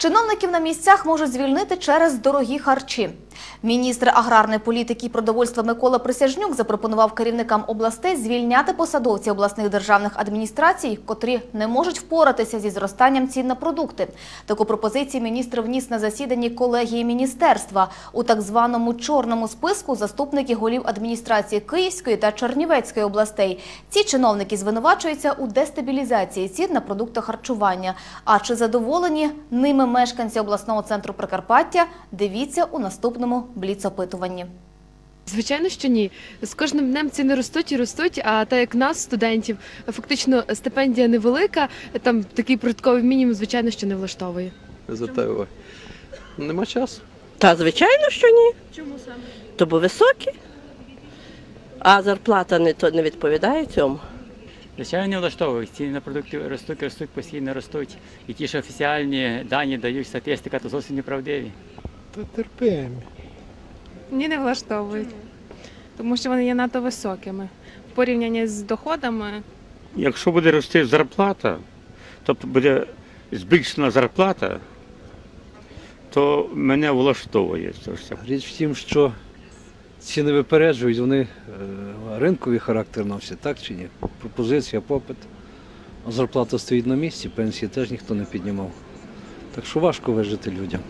Чиновників на місцях можуть звільнити через дорогі харчі. Міністр аграрної політики і продовольства Микола Присяжнюк запропонував керівникам областей звільняти посадовців обласних державних адміністрацій, котрі не можуть впоратися зі зростанням цін на продукти. Таку пропозицію міністр вніс на засіданні колегії міністерства. У так званому чорному списку заступники голів адміністрації Київської та Чернівецької областей. Ці чиновники звинувачуються у дестабілізації цін на продукти харчування. А чи задоволені ними мешканці обласного центру Прикарпаття? Дивіться у наступному бліц-опитуванні. Звичайно, що ні. З кожним днем ціни ростуть і ростуть. А так як нас, студентів, фактично стипендія невелика, там такий прожитковий мінімум, звичайно, що не влаштовує. за ТО. Нема часу. Та звичайно, що ні. Чому саме? То бо високі. А зарплата не, то не відповідає цьому. Звичайно, не влаштовують. Ціни на продукти ростуть, ростуть, постійно ростуть. І ті, що офіціальні дані дають, статистика, то зовсім неправдиві. Та терпимо. Ні, не влаштовують, тому що вони є надто високими в порівнянні з доходами. Якщо буде рости зарплата, тобто буде збільшена зарплата, то мене влаштовує це все. Річ в тім, що ціни випереджують, вони е, ринковий характер носять, так чи ні? Пропозиція, попит. Зарплата стоїть на місці, пенсії теж ніхто не піднімав. Так що важко вижити людям.